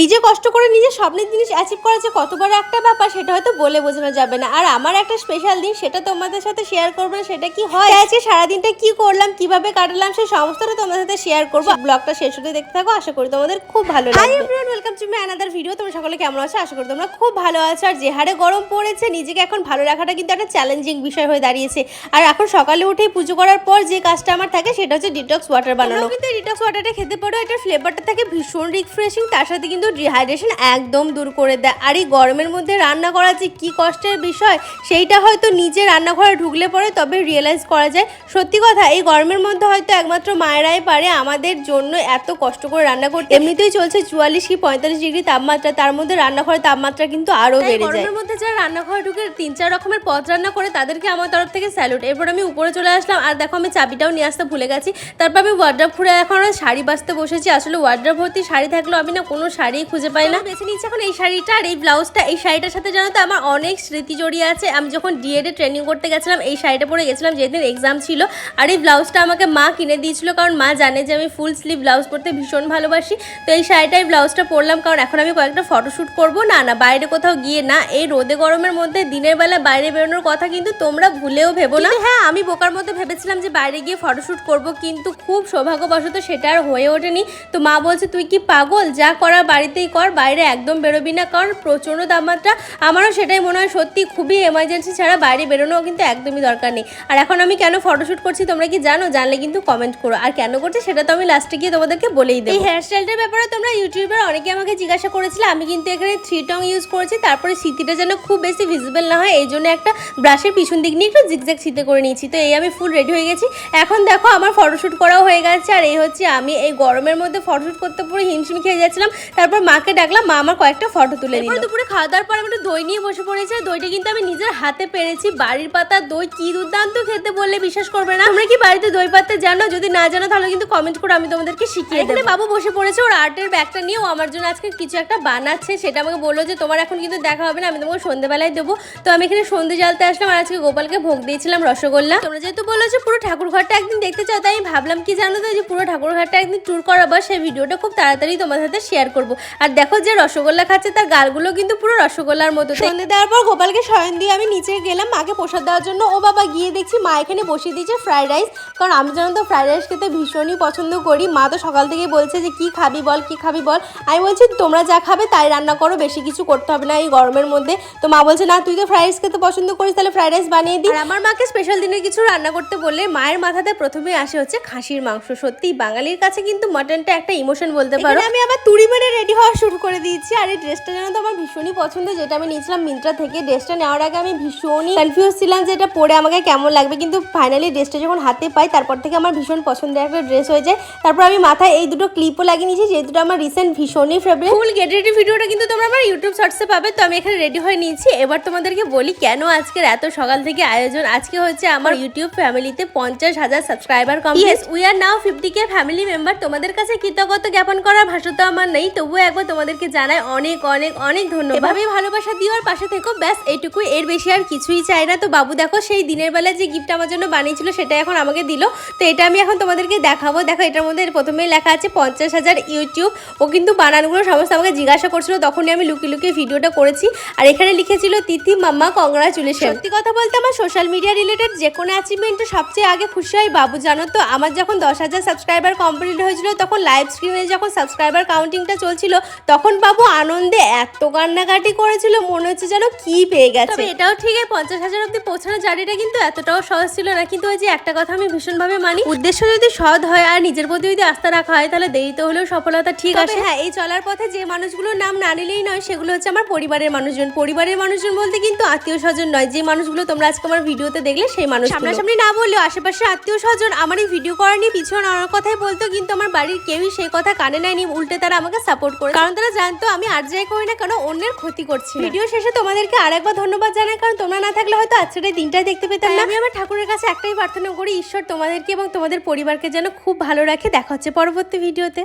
নিজে কষ্ট করে নিজের স্বপ্নের জিনিস অ্যাচিভ করা যে কত বড় একটা ব্যাপার সেটা হয়তো বলে বোঝানো যাবে না। আর আমার একটা স্পেশাল দিন সেটা তোমাদের সাথে শেয়ার করব না সেটা কি হয়? আজকে সারাদিনটা কি করলাম কীভাবে কাটালাম সেই সমস্তটা তোমাদের সাথে শেয়ার করব। ব্লগটা শেষ হতে দেখতে থাকো আশা করি তোমাদের খুব ভালো hi everyone welcome to my another video তোমরা সকলে কেমন আছো? আশা করি তোমরা খুব ভালো আছো। আর যে হারে গরম পড়েছে নিজেকে এখন ভালো রাখাটা কিন্তু একটা চ্যালেঞ্জিং বিষয় হয়ে দাঁড়িয়েছে। আর এখন সকালে উঠেই পুজো করার পর যে কাজটা আমার থাকে সেটা হচ্ছে ডিটক্স ওয়াটার বানানো। কিন্তু ডিটক্স ওয়াটারটা খেতে পারো এটার ফ্লেভারটা থাকে ভীষণ রিফ্রেশিং তার সাথে কিন্তু ডিহাইড্রেশন একদম দূর করে দেয়। আর এই গরমের মধ্যে রান্না করা যে কী কষ্টের বিষয় সেইটা হয়তো নিজে রান্নাঘরে ঢুকলে পরে তবে রিয়েলাইজ করা যায়। সত্যি কথা এই গরমের মধ্যে হয়তো একমাত্র মায়েরাই পারে আমাদের জন্য এত কষ্ট করে রান্না করতে। এমনিতেই চলছে চুয়াল্লিশ কি পঁয়তাল্লিশ ডিগ্রি তাপমাত্রা তার মধ্যে রান্নাঘরের তাপমাত্রা কিন্তু আরও বেড়ে যায়। গরমের মধ্যে যারা রান্নাঘরে ঢুকে তিন চার রকমের পদ রান্না করে তাদেরকে আমার তরফ থেকে স্যালুট এরপর আমি উপরে চলে আসলাম আর দেখো আমি চাবিটাও নিয়ে আসতে ভুলে গেছি। তারপর আমি ওয়ার্ড্রপ খুঁড়ে এখন শাড়ি বাঁচতে বসেছি। আসলে ওয়ার্ড্রপ ভর্তি শাড়ি থাকলেও আমি না কোনো শাড়ি খুঁজে পাই না। বেছে নিচ্ছি এখন এই শাড়িটা আর এই ব্লাউজটা। এই শাড়িটার সাথে জানো তো আমার অনেক স্মৃতি জড়িয়ে আছে। আমি যখন ডিএডে ট্রেনিং করতে গেছিলাম এই শাড়িটা পরে গেছিলাম যেদিন এক্সাম ছিল। আর এই ব্লাউজটা আমাকে মা কিনে দিয়েছিল কারণ মা জানে যে আমি ফুল স্লিভ ব্লাউজ পরতে ভীষণ ভালোবাসি। তো এই শাড়িটা এই ব্লাউজটা পরলাম কারণ এখন আমি কয়েকটা ফটোশ্যুট করব। না না বাইরে কোথাও গিয়ে না। এই রোদে গরমের মধ্যে দিনের বেলা বাইরে বেরোনোর কথা কিন্তু তোমরা ভুলেও ভেবো না। হ্যাঁ আমি বোকার মধ্যে ভেবেছিলাম যে বাইরে গিয়ে ফটোশ্যুট করব কিন্তু খুব সৌভাগ্যবশত সেটা আর হয়ে ওঠেনি। তো মা বলছে তুই কি পাগল? যা করার বাড়িতেই কর, বাইরে একদম বেরোবি না, কারণ প্রচণ্ড তাপমাত্রা। আমারও সেটাই মনে হয় সত্যি খুবই এমার্জেন্সি ছাড়া বাইরে বেরোনোও কিন্তু একদমই দরকার নেই। আর এখন আমি কেন ফটোশ্যুট করছি তোমরা কি জানো? জানলে কিন্তু কমেন্ট করো। আর কেন করছি সেটা তো আমি লাস্টে গিয়ে তোমাদেরকে বলেই দেবো। এই হেয়ারস্টাইলটার ব্যাপারে তোমরা ইউটিউবের অনেকে আমাকে জিজ্ঞাসা করেছিলে, আমি কিন্তু এখানে থ্রি টং ইউজ করেছি, তারপরে সিটিটা যেন খুব বেশি ভিজিবল না হয় এই জন্য একটা ব্রাশের পিছন দিক নিয়ে একটু জিগজ্যাগ সিতে করে নিয়েছি। তো এই আমি ফুল রেডি হয়ে গেছি। এখন দেখো আমার ফটোশ্যুট করাও হয়ে গেছে, আর এই হচ্ছে আমি এই গরমের মধ্যে ফটোশ্যুট করতে পুরো হিমশিম খেয়ে যাচ্ছিলাম। তারপর মাকে ডাকলাম মা আমার কয়েকটা ফটো তুলে দিল দুপুরে খাওয়া দাওয়ার পর আমি একটু দই নিয়ে বসে পড়েছি দইটা কিন্তু আমি নিজের হাতে পেরেছি। বাড়ির পাতা দই কি দুর্দান্ত খেতে বললে বিশ্বাস করবে না। তোমরা কি বাড়িতে দই পাতে জানো? যদি না জানো তাহলে কিন্তু কমেন্ট করে আমি তোমাদেরকে শিখিয়ে দেবো। বাবু বসে পড়েছে ওর আর্টের ব্যাগটা নিয়ে ও আমার জন্য আজকে কিছু একটা বানাচ্ছে। সেটা আমাকে বলল যে তোমার এখন কিন্তু দেখা হবে না আমি তোমাকে সন্ধ্যেবেলায় দেবো। তো আমি এখানে সন্ধ্যে জ্বালতে আসলাম আর আজকে গোপালকে ভোগ দিয়েছিলাম রসগোল্লা। তোমরা যেহেতু বলল যে পুরো ঠাকুর ঘরটা একদিন দেখতে চাও তাই আমি ভাবলাম কি জানো তো যে পুরো ঠাকুর ঘরটা একদিন ট্যুর করাবো। সেই ভিডিওটা খুব তাড়াতাড়ি তোমার সাথে শেয়ার করব। আর দেখো যে রসগোল্লা খাচ্ছে তার গালগুলো কিন্তু পুরো রসগোল্লার মতো। সন্ধ্যে দেওয়ার পর গোপালকে শয়ন দিয়ে আমি নিচে গেলাম মাকে প্রসাদ দেওয়ার জন্য। ও বাবা গিয়ে দেখছি মা এখানে বসিয়ে দিয়েছে ফ্রাইড রাইস কারণ আমি জানো তো ফ্রাইড রাইস খেতে ভীষণই পছন্দ করি। মা তো সকাল থেকে বলছে যে কি খাবি বল কি খাবি বল? আমি বলছি তোমরা যা খাবে তাই রান্না করো বেশি কিছু করতে হবে না এই গরমের মধ্যে। তো মা বলছে না তুই তো ফ্রাইড রাইস খেতে পছন্দ করিস তাহলে ফ্রাইড রাইস বানিয়ে দিই। আর আমার মাকে স্পেশাল দিনে কিছু রান্না করতে বললে মায়ের মাথাতে প্রথমে আসে হচ্ছে খাসির মাংস। সত্যি বাঙালির কাছে কিন্তু মাটনটা একটা ইমোশন বলতে পারো। আমি আবার তুড়ি মেরে রেডি হওয়া শুরু করে দিয়েছি। আর এই ড্রেসটা যেন তো আমার ভীষণই পছন্দ যেটা আমি নিয়েছিলাম মিন্ত্রা থেকে। ড্রেসটা নেওয়ার আগে আমি ভীষণই কনফিউজ ছিলাম যে এটা পরে আমাকে কেমন লাগবে। কিন্তু ফাইনালি ড্রেসটা যখন হাতে পাই তারপর থেকে আমার ভীষণ পছন্দের একটা ড্রেস হয়ে যায়। তারপর আমি মাথায় এই দুটো ক্লিপও লাগিয়ে নিয়েছি যে দুটো আমার রিসেন্ট ভীষণই ফেভারিট ফুল গেট রেডি ভিডিওটা কিন্তু তোমরা আমার ইউটিউব শর্টসে পাবে। তো আমি এখানে রেডি হয়ে নিয়েছি। এবার তোমাদেরকে বলি কেন আজকের এত সকাল থেকে আয়োজন। আজকে হচ্ছে আমার ইউটিউব ফ্যামিলিতে পঞ্চাশ হাজার subscriber com yes we are now fifty K family member তোমাদের কাছে কৃতজ্ঞতা জ্ঞাপন করার ভাষা তো আমার নেই। তবুও একবার তোমাদেরকে জানাই অনেক অনেক অনেক ধন্যবাদ। এভাবেই ভালোবাসা দিও আর পাশে থেকো। ব্যাস এইটুকুই এর বেশি আর কিছুই চাই না। তো বাবু, দেখো সেই দিনের বেলা যে গিফট আমার জন্য বানিয়েছিল, সেটা এখন আমাকে দিল। তো এটা আমি এখন তোমাদেরকে দেখাবো। দেখো, এটার মধ্যে প্রথমেই লেখা আছে পঞ্চাশ হাজার ইউটিউব। ও কিন্তু বানানগুলো সমস্ত আমাকে জিজ্ঞাসা করছিল। তখনই আমি লুকিয়ে লুকিয়ে ভিডিওটা করেছি। আর এখানে লিখেছিল, তিথি, মাম্মা কংগ্রাচুলেশন সত্যি কথা বলতে আমার সোশ্যাল মিডিয়া রিলেটেড যে কোনো অ্যাচিভমেন্টে সবচেয়ে আগে খুশি হয় বাবু, জানো তো? আমার যখন দশ হাজার সাবস্ক্রাইবার কমপ্লিট হয়েছিল, তখন লাইভ স্ট্রিমে যখন সাবস্ক্রাইবার কাউন্টিংটা চলছিল তখন বাবু আনন্দে এত কান্নাকাটি করেছিল মনে হচ্ছে যেন কি পেয়ে গেছে। তবে এটাও ঠিক আছে পঞ্চাশ হাজার অব্দি পৌঁছানোর জার্নিটা কিন্তু এতটাও সহজ ছিল না। কিন্তু ওই যে একটা কথা আমি ভীষণভাবে মানি উদ্দেশ্য যদি সৎ হয় আর নিজের প্রতি যদি আস্থা রাখা হয় তাহলে দেরিতে হলেও সফলতা ঠিক আছে হ্যাঁ এই চলার পথে যে মানুষগুলোর নাম না নিলেই নয় সেগুলো হচ্ছে আমার পরিবারের মানুষজন। পরিবারের মানুষজন বলতে কিন্তু আত্মীয় স্বজন নয়। যে মানুষগুলো তোমরা আজকে আমার ভিডিওতে দেখলে সেই মানুষ সামনাসামনি না বললেও আশেপাশে আত্মীয় স্বজন আমার এই ভিডিও করা নিয়ে পিছনে অনেক কথাই বলতো কিন্তু আমার বাড়ির কেউই সেই কথা কানে নেয়নি। উল্টে তারা আমাকে সাপোর্ট করে কারণ তারা জানতো আমি আর যাই করি না কেন অন্যের ক্ষতি করছি ভিডিও শেষে তোমাদেরকে আরেকবার ধন্যবাদ জানাই কারণ তোমরা না থাকলে হয়তো আজকের এই দিনটাই দেখতে পেতাম না। আমি আমার ঠাকুরের কাছে একটাই প্রার্থনা করি ঈশ্বর তোমাদেরকে এবং তোমাদের পরিবারকে যেন খুব ভালো রাখে। দেখা হচ্ছে পরবর্তী ভিডিওতে